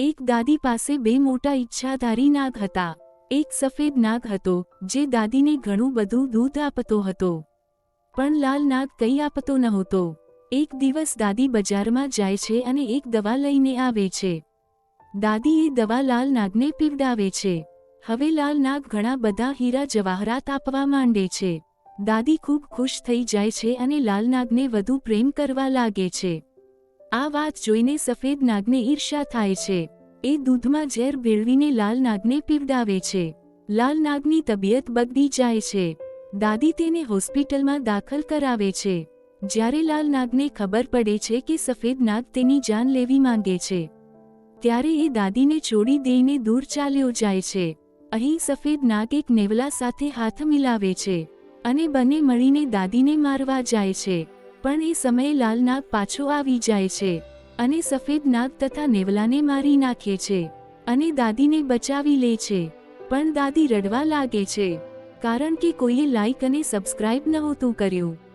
એક દાદી પાસે બે મોટા ઈચ્છાધારી નાગ હતા. એક સફેદ નાગ હતો, જે દાદીને ઘણું બધું દૂધ આપતો હતો. પણ લાલ નાગ કંઈ આપતો નહોતો. એક દિવસ દાદી બજારમાં જાય છે અને એક દવા લઈને આવે છે. દાદી એ દવા લાલ નાગને પીવડાવે છે. હવે લાલ નાગ ઘણા બધા હીરા જવાહરાત આપવા માંડે છે. દાદી ખૂબ ખુશ થઈ જાય છે અને લાલ નાગને વધુ પ્રેમ કરવા લાગે છે. આ વાત જોઈને સફેદ નાગને ઈર્ષા થાય છે. એ દૂધમાં ઝેર ભેળવીને લાલ નાગને પીવડાવે છે. લાલ નાગની તબિયત બગડી જાય છે. દાદી તેને હોસ્પિટલમાં દાખલ કરાવે છે. જ્યારે લાલ નાગને ખબર પડે છે કે સફેદ નાગ તેની જાન લેવી માંગે છે. ત્યારે એ દાદીને છોડી દઈને દૂર ચાલ્યો જાય છે. અહીં સફેદ નાગ એક નેવલા સાથે હાથ મિલાવે છે અને બંને મળીને દાદીને મારવા જાય છે. પણ એ સમયે લાલ નાગ પાછો આવી જાય છે અને સફેદ નાગ તથા નેવલાને મારી નાખે છે અને દાદીને બચાવી લે છે. પણ દાદી રડવા લાગે છે. કારણ કે કોઈએ લાઈક અને સબસ્ક્રાઇબ નહોતું કર્યું.